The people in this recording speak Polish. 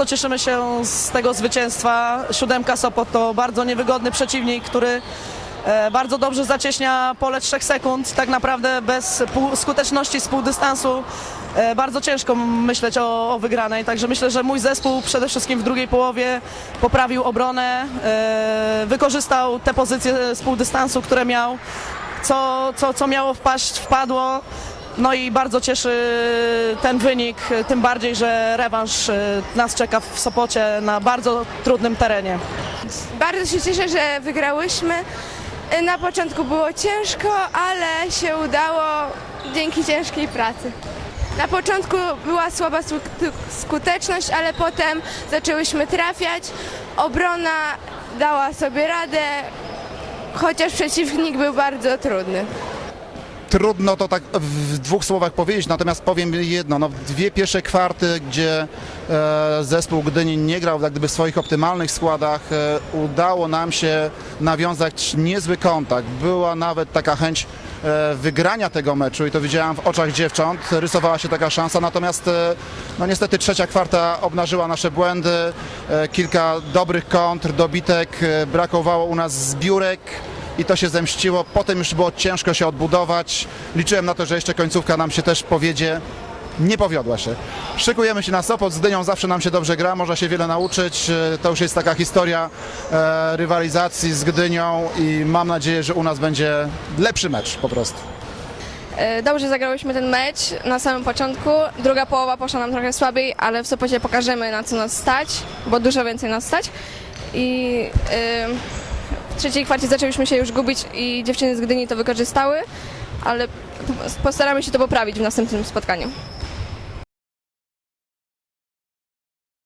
Bardzo cieszymy się z tego zwycięstwa. Siódemka Sopot to bardzo niewygodny przeciwnik, który e, bardzo dobrze zacieśnia pole 3 sekund. Tak naprawdę bez skuteczności z półdystansu e, bardzo ciężko myśleć o, o wygranej. Także myślę, że mój zespół przede wszystkim w drugiej połowie poprawił obronę, e, wykorzystał te pozycje z półdystansu, które miał. Co, co, co miało wpaść, wpadło. No i bardzo cieszy ten wynik, tym bardziej, że rewanż e, nas czeka w Sopocie na bardzo trudnym terenie. Bardzo się cieszę, że wygrałyśmy. Na początku było ciężko, ale się udało dzięki ciężkiej pracy. Na początku była słaba sku- skuteczność, ale potem zaczęłyśmy trafiać. Obrona dała sobie radę, chociaż przeciwnik był bardzo trudny. Trudno to tak w dwóch słowach powiedzieć, natomiast powiem jedno. No, dwie pierwsze kwarty, gdzie e, zespół Gdyni nie grał jak gdyby w swoich optymalnych składach, e, udało nam się nawiązać niezły kontakt. Była nawet taka chęć e, wygrania tego meczu i to widziałem w oczach dziewcząt, rysowała się taka szansa, natomiast e, no niestety trzecia kwarta obnażyła nasze błędy, e, kilka dobrych kontr, dobitek, e, brakowało u nas zbiórek i to się zemściło. Potem już było ciężko się odbudować. Liczyłem na to, że jeszcze końcówka nam się też powiedzie. Nie powiodła się. Szykujemy się na Sopot, z Dynią zawsze nam się dobrze gra, można się wiele nauczyć. E, To już jest taka historia e, rywalizacji z Gdynią i mam nadzieję, że u nas będzie lepszy mecz po prostu. E, Dobrze zagrałyśmy ten mecz na samym początku. Druga połowa poszła nam trochę słabiej, ale w Sopocie pokażemy na co nas stać, bo dużo więcej nas stać. I e, trzeciej kwarcie zaczęliśmy się już gubić i dziewczyny z Gdyni to wykorzystały, ale postaramy się to poprawić w następnym spotkaniu.